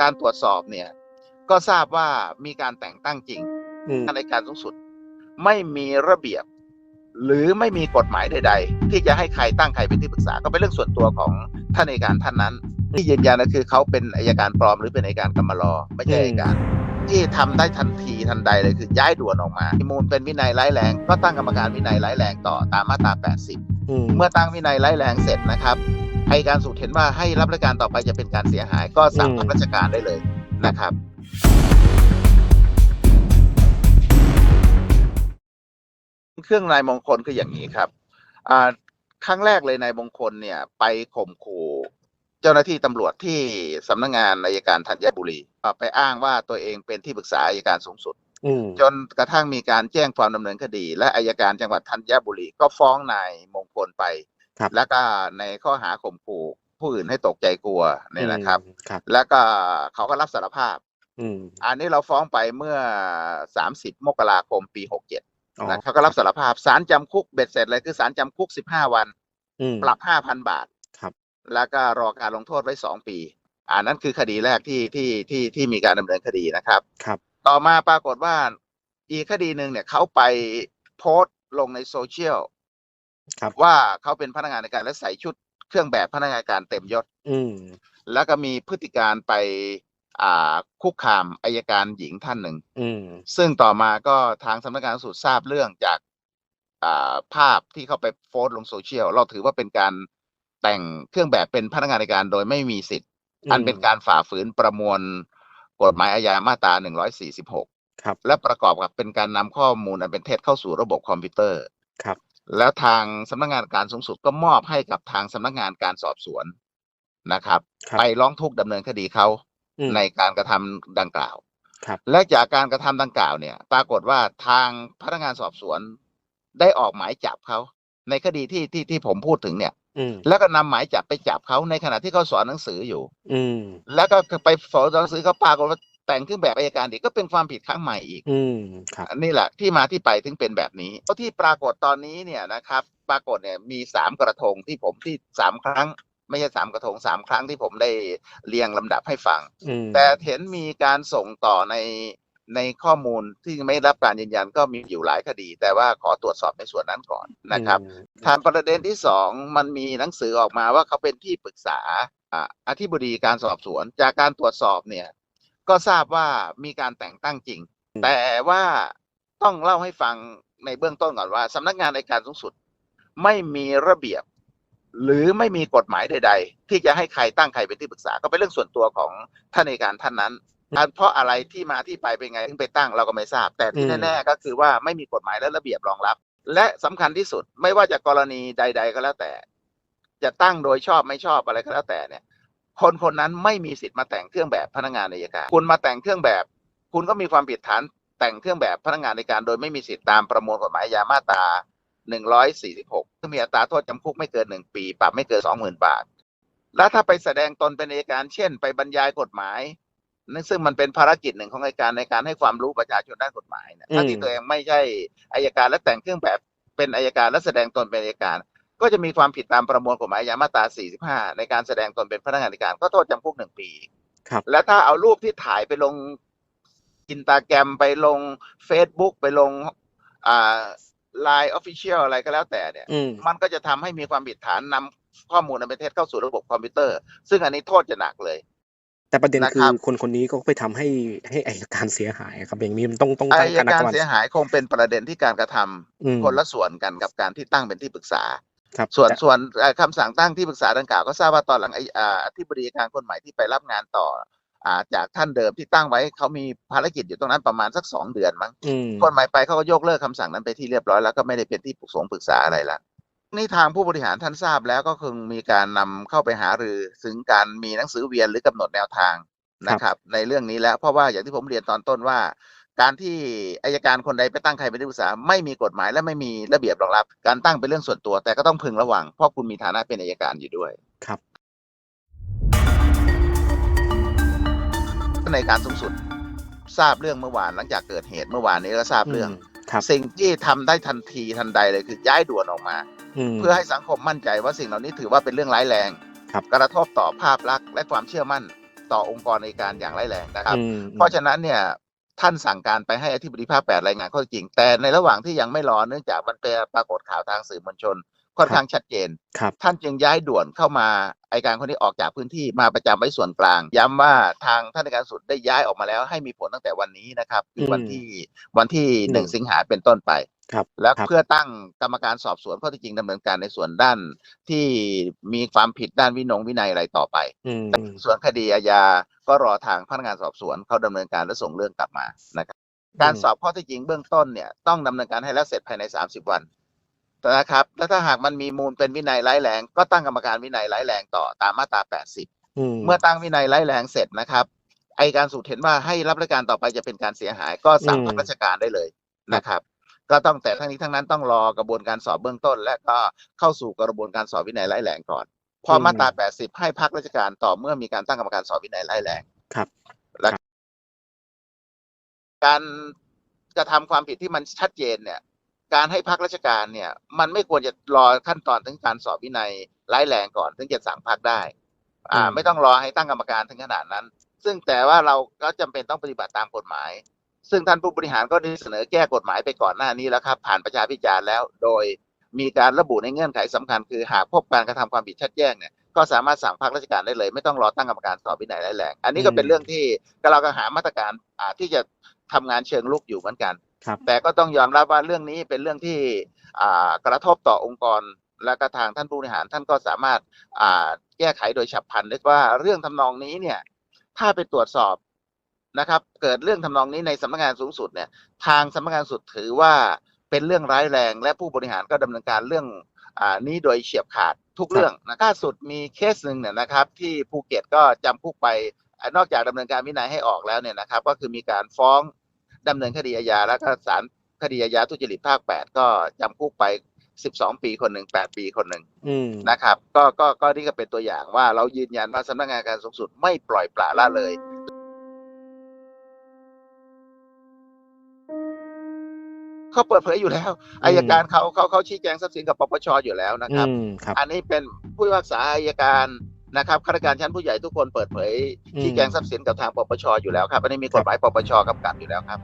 การตรวจสอบเนี่ย ก็ทราบว่ามีการแต่งตั้งจริงอืมในการสูงสุด ไม่มีระเบียบ หรือไม่มีกฎหมายใด ๆ ที่จะให้ใครตั้งใครเป็นที่ปรึกษา ก็เป็นเรื่องส่วนตัวของท่านอัยการท่านนั้น ที่ยืนยันก็คือเขาเป็นอัยการปลอมหรือเป็นอัยการกำมารอไม่ใช่อัยการที่ทำได้ทันทีทันใดเลยคือย้ายด่วนออกมามีมูลเป็นวินัยร้ายแรง ก็ตั้งกรรมการวินัยร้ายแรงต่อตามมาตรา 80อืมเมื่อตั้งวินัยร้ายแรงเสร็จนะครับ อัยการสูตรเห็นว่าให้รับราชการต่อไปจะเป็นการเสียหาย ก็สั่งรับราชการได้เลยนะครับเครื่องนายมงคลคืออย่างนี้ครับอ่าครั้งแรกเลยนายมงคลเนี่ย ไปข่มขู่เจ้าหน้าที่ตำรวจที่สำนักงานอัยการธัญบุรีอ่าไปอ้างว่าตัวเองเป็นที่ปรึกษาอัยการสูงสุดอืมจนกระทั่งมีการแจ้งความดำเนินคดี และอายการจังหวัดธัญบุรีก็ฟ้องนายมงคลไป ครับ แล้วก็ในข้อหาข่มขู่ผู้อื่นให้ตกใจกลัวเนี่ยนะครับอืมครับ แล้วก็เขาก็รับสารภาพ อืมอันนี้เราฟ้องไปเมื่อ 30 มกราคมปี 67อ๋อนะเขาก็รับสารภาพศาลจำคุกเบ็ดเสร็จเลยคือศาลจำคุก 15 วัน อืม ปรับ 5,000 บาท ครับ แล้วก็รอการลงโทษไว้ 2 ปี อันนั้นคือคดีแรกที่ที่ที่ที่มีการดำเนินคดีนะครับ ครับ ต่อมาปรากฏว่าอีกคดีหนึ่งเนี่ยเขาไปโพสต์ลงในโซเชียล ครับว่าเขาเป็นพนักงานในการและใส่ชุดเครื่องแบบพนักงานการเต็มยศ อืมแล้วก็มีพฤติการไปอ่าคุกคามอายการหญิงท่านหนึ่ง อืมซึ่งต่อมาก็ทางสำนักงานสูตรทราบเรื่องจากอ่าภาพที่เขาไปโพสต์ลงโซเชียล เราถือว่าเป็นการแต่งเครื่องแบบเป็นพนักงานในการโดยไม่มีสิทธิ์ อันเป็นการฝ่าฝืนประมวลกฎหมายอาญามาตรา 146 ครับ และประกอบกับเป็นการนำข้อมูลอันเป็นเท็จเข้าสู่ระบบคอมพิวเตอร์ครับ แล้วทางสำนักงานการสูงสุดก็มอบให้กับทางสำนักงานการสอบสวนนะครับ ครับไปร้องทุกข์ดำเนินคดีเขาอืม ในการกระทำดังกล่าว ครับ และจากการกระทำดังกล่าวเนี่ย ปรากฏว่าทางพนักงานสอบสวนได้ออกหมายจับเขาในคดีที่ที่ที่ผมพูดถึงเนี่ย อืม แล้วก็นำหมายจับไปจับเขาในขณะที่เขาสอนหนังสืออยู่ อืม แล้วก็ไปสอนหนังสือเขาปรากฏว่า แต่งเครื่องแบบอัยการอีกก็เป็นความผิดครั้งใหม่อีก อืมครับนี่แหละที่มาที่ไปถึงเป็นแบบนี้เพราะที่ปรากฏตอนนี้เนี่ยนะครับ ปรากฏเนี่ยมีสามกระทงที่ผมที่สามครั้ง ไม่ใช่สามกระทงสามครั้งที่ผมได้เรียงลำดับให้ฟังอืมแต่เห็นมีการส่งต่อในในข้อมูลที่ไม่รับการยืนยันก็มีอยู่หลายคดี แต่ว่าขอตรวจสอบในส่วนนั้นก่อนนะครับอืมทางประเด็นที่สองมันมีหนังสือออกมาว่าเขาเป็นที่ปรึกษาอ่าอธิบดีการสอบสวน จากการตรวจสอบเนี่ย ก็ทราบว่ามีการแต่งตั้งจริง แต่ว่าต้องเล่าให้ฟังในเบื้องต้นก่อนว่าสำนักงานในการสูงสุด ไม่มีระเบียบ หรือไม่มีกฎหมายใด ๆ ที่จะให้ใครตั้งใครเป็นที่ปรึกษา ก็เป็นเรื่องส่วนตัวของท่านในการท่านนั้นอ่าเพราะอะไรที่มาที่ไปเป็นไงถึงไปตั้งเราก็ไม่ทราบ แต่ที่แน่ๆก็คือว่าไม่มีกฎหมายและระเบียบรองรับ และสำคัญที่สุดไม่ว่าจะกรณีใด ๆ ก็แล้วแต่ จะตั้งโดยชอบไม่ชอบอะไรก็แล้วแต่เนี่ย คนคนนั้นไม่มีสิทธิ์มาแต่งเครื่องแบบพนักงานอัยการ คุณมาแต่งเครื่องแบบ คุณก็มีความผิดฐานแต่งเครื่องแบบพนักงานในการโดยไม่มีสิทธิ์ตามประมวลกฎหมายอาญามาตรา 146 ซึ่งมีอัตราโทษจำคุกไม่เกิน 1 ปี ปรับไม่เกิน 20,000 บาท แล้วถ้าไปแสดงตนเป็นอัยการ เช่น ไปบรรยายกฎหมายนั่นซึ่งมันเป็นภารกิจหนึ่งของอัยการในการให้ความรู้ประชาชนด้านกฎหมายเนี่ยถ้าที่ตัวเองไม่ใช่อัยการและแต่งเครื่องแบบเป็นอัยการและแสดงตนเป็นอัยการ ก็จะมีความผิดตามประมวลกฎหมายอาญามาตรา 45 ในการแสดงตนเป็นพนักงานในการก็โทษจำคุกหนึ่งปี ครับ และถ้าเอารูปที่ถ่ายไปลงอินตาแกรมไปลง Facebook ไปลงอ่าไลน์ออฟฟิเชียลอะไรก็แล้วแต่เนี่ย อืม มันก็จะทำให้มีความผิดฐานนำข้อมูลอันเป็นเท็จเข้าสู่ระบบคอมพิวเตอร์ ซึ่งอันนี้โทษจะหนักเลย แต่ประเด็นนะคืครัอบ คนคนนี้ก็ไปทำให้ให้อัยการเสียหายครับ อย่างนี้มันต้องต้องอาตั้งยคณะกากรรรมเสียหายคงเป็นประเด็นที่การกระทำอืมคนละส่วนกันกับการที่ตั้งเป็นที่ปรึกษา ครับส่วนแต่ส่วนเอ่อคำสั่งตั้งที่ปรึกษาดังกล่าวก็ทราบว่าตอนหลังไอ้อ่าอธิบดีการคนใหม่ที่ไปรับงานต่ออ่าจากท่านเดิมที่ตั้งไว้เขามีภารกิจอยู่ตรงนั้นประมาณสักสองเดือนมั้งอืมคนใหม่ไปเขาก็ยกเลิกคำสั่งนั้นไปที่เรียบร้อยแล้วก็ไม่ได้เป็นที่ปรึกษาปรึกษาอะไรละนี่ทางผู้บริหารท่านทราบแล้วก็คงมีการนำเข้าไปหารือถึงการมีหนังสือเวียนหรือกำหนดแนวทางนะครับ ในเรื่องนี้แล้วเพราะว่าอย่างที่ผมเรียนตอนต้นว่า การที่อายการคนใดไปตั้งใครเป็นที่ปรึกษาไม่มีกฎหมายและไม่มีระเบียบรองรับ การตั้งเป็นเรื่องส่วนตัว แต่ก็ต้องพึงระวังเพราะคุณมีฐานะเป็นอายการอยู่ด้วยครับ ในการสูงสุดทราบเรื่องเมื่อวานหลังจากเกิดเหตุเมื่อวานนี้ก็ทราบเรื่องมครับสิ่งที่ทำได้ทันทีทันใดเลยคือย้ายด่วนออกมามเพื่อให้สังคมมั่นใจว่าสิ่งเหล่านี้ถือว่าเป็นเรื่องร้ายแรงครับกระทบต่อภาพลักษณ์และความเชื่อมั่นต่อองค์กรในการอย่างร้ายแรงนะครับอืมเพราะฉะนั้นเนี่ย ท่านสั่งการไปให้อธิบดีภาคแปดรายงานข้อเท็จจริง แต่ในระหว่างที่ยังไม่รอเนื่องจากมันเป็นปรากฏข่าวทางสื่อมวลชนค่อนข้างชัดเจนครับท่านจึงย้ายด่วนเข้ามาไอยการคนนี้ออกจากพื้นที่มาประจำไว้ส่วนกลาง ย้ำว่าทางท่านในการสุดได้ย้ายออกมาแล้ว ให้มีผลตั้งแต่วันนี้นะครับคือวันอืมที่วันที่หนึ่งอืมสิงหาเป็นต้นไป ครับแล้วครับ เพื่อตั้งกรรมการสอบสวนข้อเท็จจริงดำเนินการในส่วนด้านที่มีความผิดด้านวินงวินัยอะไรต่อไป อืม ส่วนคดีอาญาก็รอทางพนักงานสอบสวนเขาดำเนินการและส่งเรื่องกลับมานะครับ การสอบข้อเท็จจริงเบื้องต้นเนี่ยต้องดำเนินการให้แล้วเสร็จภายใน 30 วันนะครับ แล้วถ้าหากมันมีมูลเป็นวินัยร้ายแรงก็ตั้งกรรมการวินัยร้ายแรงต่อตามมาตรา 80อืมเมื่อตั้งวินัยร้ายแรงเสร็จนะครับไอการสูตรเห็นว่าให้รับราชการต่อไปจะเป็นการเสียหายก็สั่งอืม พักราชการได้เลยนะครับ ก็ต้องแต่ทั้งนี้ทั้งนั้นต้องรอกระบวนการสอบเบื้องต้น และก็เข้าสู่กระบวนการสอบวินัยร้ายแรงก่อนพอมาตรา 80 ให้พักราชการต่อเมื่อมีการตั้งกรรมการสอบวินัยร้ายแรงครับและการกระทำความผิดที่มันชัดเจนเนี่ย การให้พักราชการเนี่ย มันไม่ควรจะรอขั้นตอนถึงการสอบวินัยร้ายแรงก่อน ถึงจะสั่งพักได้ อ่าอืมไม่ต้องรอให้ตั้งกรรมการถึงขนาดนั้น ซึ่งแต่ว่าเราก็จำเป็นต้องปฏิบัติตามกฎหมาย ซึ่งท่านผู้บริหารก็ได้เสนอแก้กฎหมายไปก่อนหน้านี้แล้วครับ ผ่านประชาพิจารณ์แล้ว โดยมีการระบุในเงื่อนไขสำคัญคือหากพบการกระทำความผิดชัดแจ้งเนี่ยก็สามารถสั่งพักราชการได้เลย ไม่ต้องรอตั้งกรรมการสอบวินัยร้ายแรงอันนี้ก็เป็นอืมเรื่องที่เราก็หามาตรการอ่าที่จะทำงานเชิงลุกอยู่เหมือนกันครับแต่ก็ต้องยอมรับว่าเรื่องนี้เป็นเรื่องที่อ่ากระทบต่อองค์กรและก็ทางท่านผู้บริหารท่านก็สามารถอ่าแก้ไขโดยฉับพลันได้ว่าเรื่องทำนองนี้เนี่ยถ้าไปตรวจสอบ นะครับ เกิดเรื่องทำนองนี้ในสำนักงานสูงสุดเนี่ย ทางสำนักงานสุดถือว่าเป็นเรื่องร้ายแรง และผู้บริหารก็ดำเนินการเรื่องอ่านี้โดยเฉียบขาดทุกเรื่องนะล่าสุดมีเคสหนึ่งเนี่ยนะครับ ที่ภูเก็ตก็จำคุกไปอ่านอกจากดำเนินการวินัยให้ออกแล้วเนี่ยนะครับ ก็คือมีการฟ้องดำเนินคดีอาญาแล้วก็ศาลคดีอาญาทุจริตภาค 8 ก็จำคุกไป 12 ปีคนหนึ่ง8 ปีคนหนึ่งอืมนะครับ ก็ก็ก็นี่ก็เป็นตัวอย่างว่าเรายืนยันว่าสำนักงานการสูงสุดไม่ปล่อยปละละเลย เขาเปิดเผยอยู่แล้วอายการเขาเขาเขาชี้แจงทรัพย์สินกับปปชอยู่แล้วนะครับอืมครับอันนี้เป็นผู้พิพากษาอายการนะครับข้าราชการชั้นผู้ใหญ่ทุกคนเปิดเผยอืมชี้แจงทรัพย์สินกับทางปปชอยู่แล้วครับอันนี้มีกฎหมายปปชกำกับอยู่แล้วครับ